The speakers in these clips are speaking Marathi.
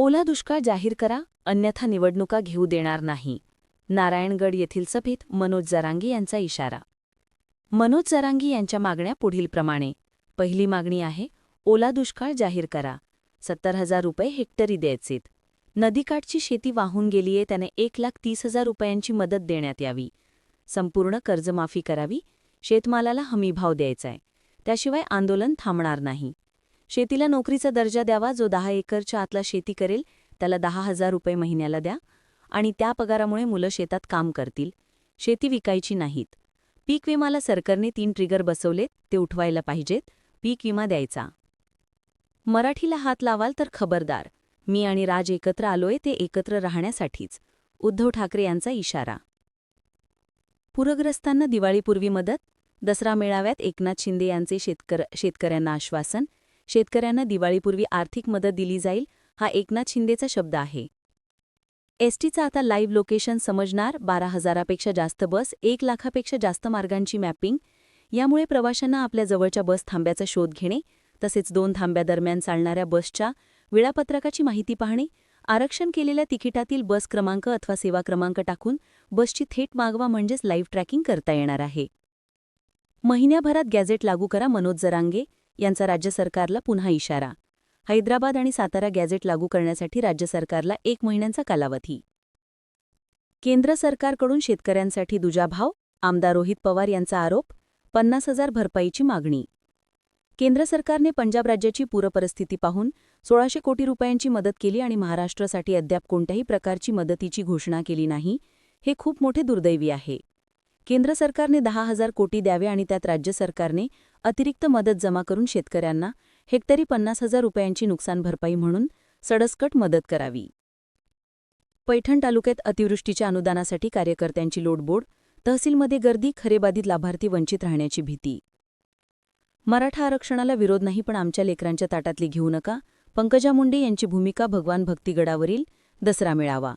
ओला दुष्काळ जाहीर करा अन्यथा निवडणुका घेऊ देणार नाही. नारायणगड येथील सभेत मनोज जरांगी यांचा इशारा. मनोज जरांगी यांच्या मागण्या पुढीलप्रमाणे. पहिली मागणी आहे ओला दुष्काळ जाहीर करा. सत्तर हजार रुपये हेक्टरी द्यायचेत. नदीकाठची शेती वाहून गेलीये त्याने एक लाख तीस हजार रुपयांची मदत देण्यात यावी. संपूर्ण कर्जमाफी करावी. शेतमालाला हमीभाव द्यायचाय. त्याशिवाय आंदोलन थांबणार नाही. शेतीला नोकरीचा दर्जा द्यावा जो दहा एकरच्या आतला शेती करेल त्याला दहा हजार रुपये महिन्याला द्या आणि त्या पगारामुळे मुलं शेतात काम करतील. शेती विकायची नाहीत. पीक विमाला सरकारने तीन ट्रिगर बसवलेत ते उठवायला पाहिजेत. पीक विमा द्यायचा. मराठीला हात लावाल तर खबरदार. मी आणि राज एकत्र आलोय ते एकत्र राहण्यासाठीच. उद्धव ठाकरे यांचा इशारा. पूरग्रस्तांना दिवाळीपूर्वी मदत? दसरा मेळाव्यात एकनाथ शिंदे यांचे शेतकर शेतकऱ्यांना आश्वासन शेतकऱ्यांना दिवाळीपूर्वी आर्थिक मदत दिली जाईल हा एकनाथ शिंदेचा शब्द आहे. एसटीचं आता लाईव्ह लोकेशन समजणार बारा हजारापेक्षा जास्त बस एक लाखापेक्षा जास्त मार्गांची मॅपिंग यामुळे प्रवाशांना आपल्या जवळच्या बस थांब्याचा शोध घेणे तसेच दोन थांब्यादरम्यान चालणाऱ्या बसच्या वेळापत्रकाची माहिती पाहणे आरक्षण केलेल्या तिकिटातील बस क्रमांक अथवा सेवा क्रमांक टाकून बसची थेट मागवा म्हणजेच लाईव्ह ट्रॅकिंग करता येणार आहे. महिन्याभरात गॅझेट लागू करा मनोज जरांगे यांचा राज्य सरकारला पुन्हा इशारा. हैदराबाद आणि सातारा गॅझेट लागू करण्यासाठी राज्य सरकारला एक महिन्यांचा कालावधी. केंद्र सरकारकडून शेतकऱ्यांसाठी दुजाभाव आमदार रोहित पवार यांचा आरोप पन्नास हजार भरपाईची मागणी. केंद्र सरकारने पंजाब राज्याची पूरपरिस्थिती पाहून सोळाशे कोटी रुपयांची मदत केली आणि महाराष्ट्रासाठी अद्याप कोणत्याही प्रकारची मदतीची घोषणा केली नाही हे खूप मोठे दुर्दैवी आहे. केंद्र सरकारने दहा हजार कोटी द्यावे आणि त्यात राज्य सरकारने अतिरिक्त मदत जमा करून शेतकऱ्यांना हेक्टरी पन्नास हजार रुपयांची नुकसान भरपाई म्हणून सडसकट मदत करावी. पैठण तालुक्यात अतिवृष्टीच्या अनुदानासाठी कार्यकर्त्यांची लोडबोड तहसीलमध्ये गर्दी खरेबाधित लाभार्थी वंचित राहण्याची भीती. मराठा आरक्षणाला विरोध नाही पण आमच्या लेकरांच्या ताटातली घेऊ नका पंकजा मुंडे यांची भूमिका भगवान भक्तिगडावरील दसरा मेळावा.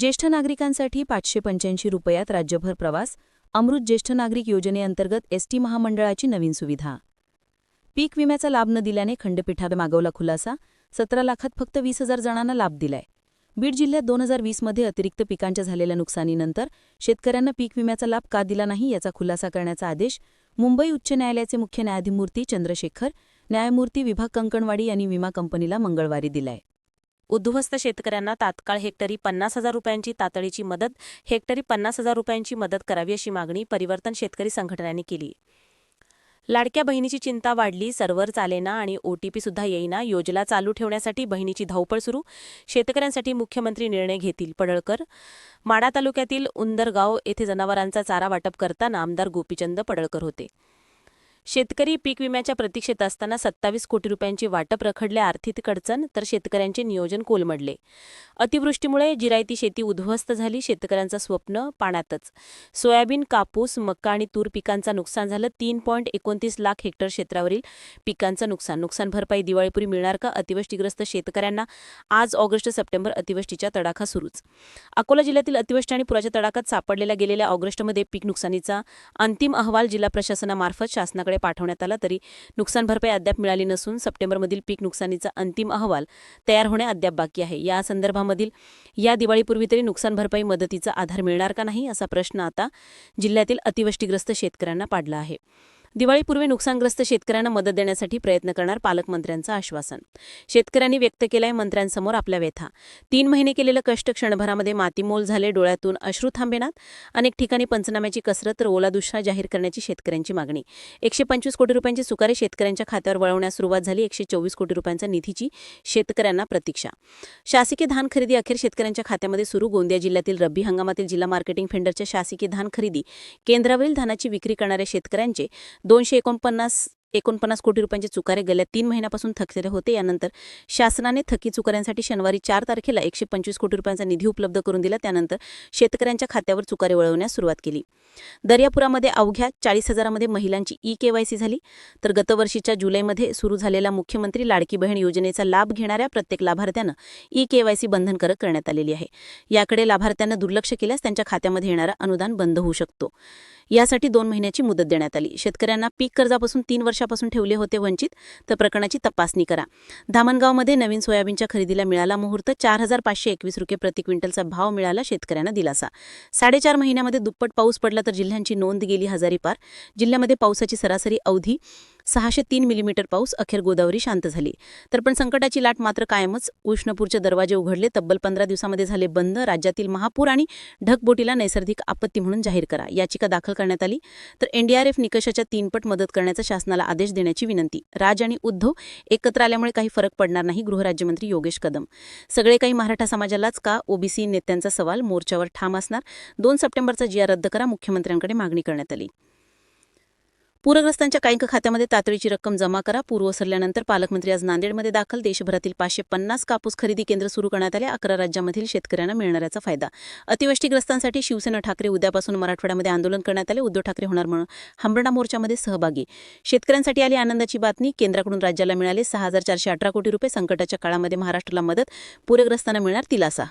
ज्येष्ठ नागरिकांसाठी पाचशे पंच्याऐंशी रुपयात राज्यभर प्रवास अमृत ज्येष्ठ नागरिक योजनेअंतर्गत एसटी महामंडळाची नवीन सुविधा. पीक विम्याचा लाभ न दिल्याने खंडपीठात मागवला खुलासा सतरा लाखात फक्त वीस हजार जणांना लाभ दिलाय. बीड जिल्ह्यात दोन हजार वीसमध्ये अतिरिक्त पिकांच्या झालेल्या नुकसानीनंतर शेतकऱ्यांना पीक विम्याचा लाभ का दिला नाही याचा खुलासा करण्याचा आदेश मुंबई उच्च न्यायालयाचे मुख्य न्यायाधिमूर्ती चंद्रशेखर न्यायमूर्ती विभाग कंकणवाडी यांनी विमा कंपनीला मंगळवारी दिलाय. उद्ध्वस्त शेतकऱ्यांना तात्काळ हेक्टरी पन्नास हजार रुपयांची तातडीची मदत हेक्टरी पन्नास हजार रुपयांची मदत करावी अशी मागणी परिवर्तन शेतकरी संघटनांनी केली. लाडक्या बहिणीची चिंता वाढली सर्व्हर चालेना आणि ओटीपी सुद्धा येईना योजना चालू ठेवण्यासाठी बहिणीची धावपळ सुरू शेतकऱ्यांसाठी मुख्यमंत्री निर्णय घेतील पडळकर. माडा तालुक्यातील उंदरगाव येथे जनावरांचा चारा वाटप करताना आमदार गोपीचंद पडळकर होते. शेतकरी पीक विम्याच्या प्रतीक्षेत असताना सत्तावीस कोटी रुपयांची वाटप रखडले आर्थिक अडचण तर शेतकऱ्यांचे नियोजन कोलमडले. अतिवृष्टीमुळे जिरायती शेती उद्ध्वस्त झाली शेतकऱ्यांचं स्वप्न पाण्यातच. सोयाबीन कापूस मक्का आणि तूर पिकांचं नुकसान झालं तीन पॉईंट एकोणतीस लाख हेक्टर क्षेत्रावरील पिकांचं नुकसान. नुकसान भरपाई दिवाळीपूर्वी मिळणार का? अतिवृष्टीग्रस्त शेतकऱ्यांना आज ऑगस्ट सप्टेंबर अतिवृष्टीचा तडाखा सुरूच. अकोला जिल्ह्यातील अतिवृष्टी आणि पुराच्या तडाखात सापडलेल्या गेलेल्या ऑगस्टमध्ये पीक नुकसानीचा अंतिम अहवाल जिल्हा प्रशासनामार्फत शासनाकडे पाठवण्यात आला तरी नुकसान भरपाई अद्याप मिळाली नसून सप्टेंबरमधील पीक नुकसानीचा अंतिम अहवाल तयार होणे अद्याप बाकी आहे. या संदर्भामधील या दिवाळीपूर्वी तरी नुकसान भरपाई मदतीचा आधार मिळणार का नाही असा प्रश्न आता जिल्ह्यातील अतिवृष्टीग्रस्त शेतकऱ्यांना पाडला आहे. दिवाळीपूर्वी नुकसानग्रस्त शेतकऱ्यांना मदत देण्यासाठी प्रयत्न करणार पालकमंत्र्यांचं आश्वासन. शेतकऱ्यांनी व्यक्त केलाय मंत्र्यांसमोर आपल्या व्यथा. तीन महिने केलेलं कष्ट क्षणभरामध्ये मातीमोल झाले डोळ्यातून अश्रू थांबेनात. अनेक ठिकाणी पंचनाम्याची कसरत तर ओला दुष्काळ जाहीर करण्याची शेतकऱ्यांची मागणी. एकशे पंचवीस कोटी रुपयांची सुकारे शेतकऱ्यांच्या खात्यावर वळवण्यास सुरुवात झाली. एकशे चोवीस कोटी रुपयांच्या निधीची शेतकऱ्यांना प्रतीक्षा. शासकीय धान खरेदी अखेर शेतकऱ्यांच्या खात्यामध्ये सुरू. गोंदिया जिल्ह्यातील रब्बी हंगामातील जिल्हा मार्केटिंग फेंडरच्या शासकीय धान खरेदी केंद्रावरील धानाची विक्री करणाऱ्या शेतकऱ्यांचे दोनशे एकोणपन्नास एकोणपन्नास कोटी रुपयांचे चुकारे गेल्या तीन महिन्यापासून थकलेले होते. यानंतर शासनाने थकी चुकाऱ्यांसाठी शनिवारी चार तारखेला एकशे पंचवीस कोटी रुपयांचा निधी उपलब्ध करून दिला. त्यानंतर शेतकऱ्यांच्या खात्यावर चुकारे वळवण्यास सुरुवात केली. दर्यापुरामध्ये अवघ्या चाळीस हजारामध्ये महिलांची ई केवायसी झाली. तर गतवर्षीच्या जुलैमध्ये सुरू झालेला मुख्यमंत्री लाडकी बहीण योजनेचा लाभ घेणाऱ्या प्रत्येक लाभार्थ्यानं ई केवायसी बंधनकारक करण्यात आलेली आहे. याकडे लाभार्थ्यांना दुर्लक्ष केल्यास त्यांच्या खात्यामध्ये येणारा अनुदान बंद होऊ शकतो. यासाठी दोन महिन्याची मुदत देण्यात आली. शेतकऱ्यांना पीक कर्जापासून तीन वर्ष वर्षापासून ठेवले होते वंचित तर प्रकरणाची तपासणी करा. धामणगावमध्ये नवीन सोयाबीनच्या खरेदीला मिळाला मुहूर्त चार हजार पाचशे एकवीस रुपये प्रति क्विंटलचा भाव मिळाला शेतकऱ्यांना दिलासा. साडेचार महिन्यामध्ये दुप्पट पाऊस पडला तर जिल्ह्यांची नोंद गेली हजारी पार जिल्ह्यामध्ये पावसाची सरासरी अवधी सहाशे तीन मिलीमीटर पाऊस अखेर गोदावरी शांत झाली. तर पण संकटाची लाट मात्र कायमच. उष्णपूरचे दरवाजे उघडले. तब्बल पंधरा दिवसामध्ये झाले बंद. राज्यातील महापूर आणि ढगबोटीला नैसर्गिक आपत्ती म्हणून जाहीर करा. याचिका दाखल करण्यात आली. तर एनडीआरएफ निकषाच्या तीनपट मदत करण्याचा शासनाला आदेश देण्याची विनंती. राज आणि उद्धव एकत्र आल्यामुळे काही फरक पडणार नाही गृहराज्यमंत्री योगेश कदम. सगळे काही मराठा समाजालाच का? ओबीसी नेत्यांचा सवाल मोर्चावर ठाम असणार. दोन सप्टेंबरचा जिया रद्द करा मुख्यमंत्र्यांकडे मागणी करण्यात आली. पूरग्रस्तांच्या काही खात्यामध्ये तातडीची रक्कम जमा करा. पूर ओसरल्यानंतर पालकमंत्री आज नांदेडमध्ये दाखल. देशभरातील पाचशे पन्नास कापूस खरेदी केंद्र सुरू करण्यात आले. अकरा राज्यांमधील शेतकऱ्यांना मिळणाऱ्याचा फायदा. अतिवृष्टीग्रस्तांसाठी शिवसेना ठाकरे उद्यापासून मराठवाड्यामध्ये आंदोलन करण्यात आले. उद्धव ठाकरे होणार म्हणून हंबरडा मोर्चामध्ये सहभागी. शेतकऱ्यांसाठी आली आनंदाची बातमी. केंद्राकडून राज्याला मिळाले सहा हजार चारशे अठरा कोटी रुपये संकटाच्या काळामध्ये महाराष्ट्राला मदत. पूरग्रस्तांना मिळणार दिलासा.